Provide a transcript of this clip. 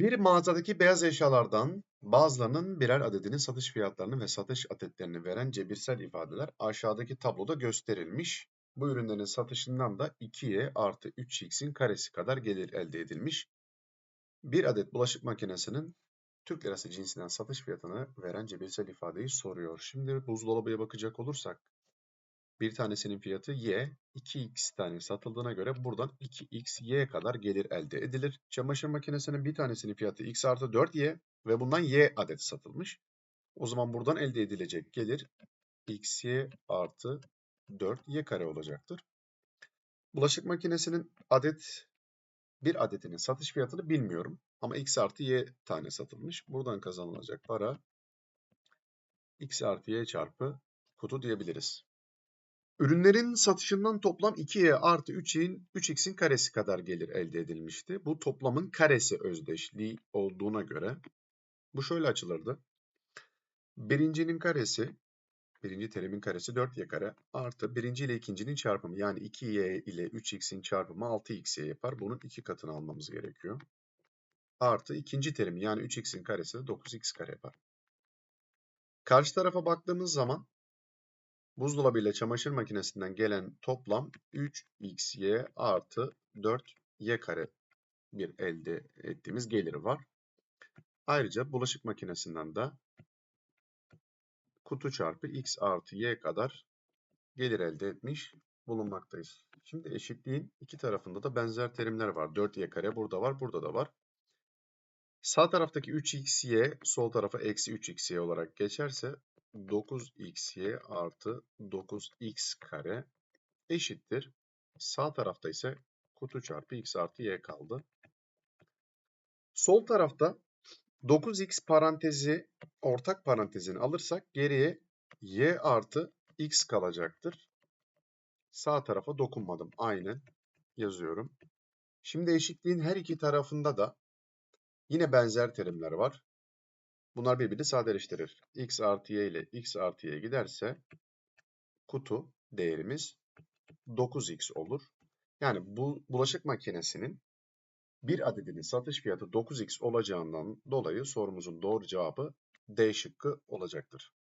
Bir mağazadaki beyaz eşyalardan bazılarının birer adedinin satış fiyatlarını ve satış adetlerini veren cebirsel ifadeler aşağıdaki tabloda gösterilmiş. Bu ürünlerin satışından da 2y artı 3x'in karesi kadar gelir elde edilmiş. Bir adet bulaşık makinesinin Türk lirası cinsinden satış fiyatını veren cebirsel ifadeyi soruyor. Şimdi buzdolabıya bakacak olursak bir tanesinin fiyatı y, 2x tane satıldığına göre buradan 2x, y kadar gelir elde edilir. Çamaşır makinesinin bir tanesinin fiyatı x artı 4y ve bundan y adet satılmış. O zaman buradan elde edilecek gelir xy artı 4y kare olacaktır. Bulaşık makinesinin adet bir adetinin satış fiyatını bilmiyorum. Ama x artı y tane satılmış. Buradan kazanılacak para x artı y çarpı kutu diyebiliriz. Ürünlerin satışından toplam 2y artı 3'in 3x'in karesi kadar gelir elde edilmişti. Bu toplamın karesi özdeşliği olduğuna göre bu şöyle açılırdı. Birincinin karesi, birinci terimin karesi 4y kare artı birinci ile ikincinin çarpımı yani 2y ile 3x'in çarpımı 6xy yapar. Bunun iki katını almamız gerekiyor. Artı ikinci terim yani 3x'in karesi de 9x kare yapar. Karşı tarafa baktığımız zaman buzdolabı ile çamaşır makinesinden gelen toplam 3xy artı 4y kare bir elde ettiğimiz gelir var. Ayrıca bulaşık makinesinden de kutu çarpı x artı y kadar gelir elde etmiş bulunmaktayız. Şimdi eşitliğin iki tarafında da benzer terimler var. 4y kare burada var, burada da var. Sağ taraftaki 3xy sol tarafa eksi 3xy olarak geçerse 9xy artı 9x kare eşittir. Sağ tarafta ise kutu çarpı x artı y kaldı. Sol tarafta 9x parantezi ortak parantezini alırsak geriye y artı x kalacaktır. Sağ tarafa dokunmadım. Aynen yazıyorum. Şimdi eşitliğin her iki tarafında da yine benzer terimler var. Bunlar birbirini sadeleştirir. x artı y ile x artı y giderse kutu değerimiz 9x olur. Yani bu bulaşık makinesinin bir adedinin satış fiyatı 9x olacağından dolayı sorumuzun doğru cevabı D şıkkı olacaktır.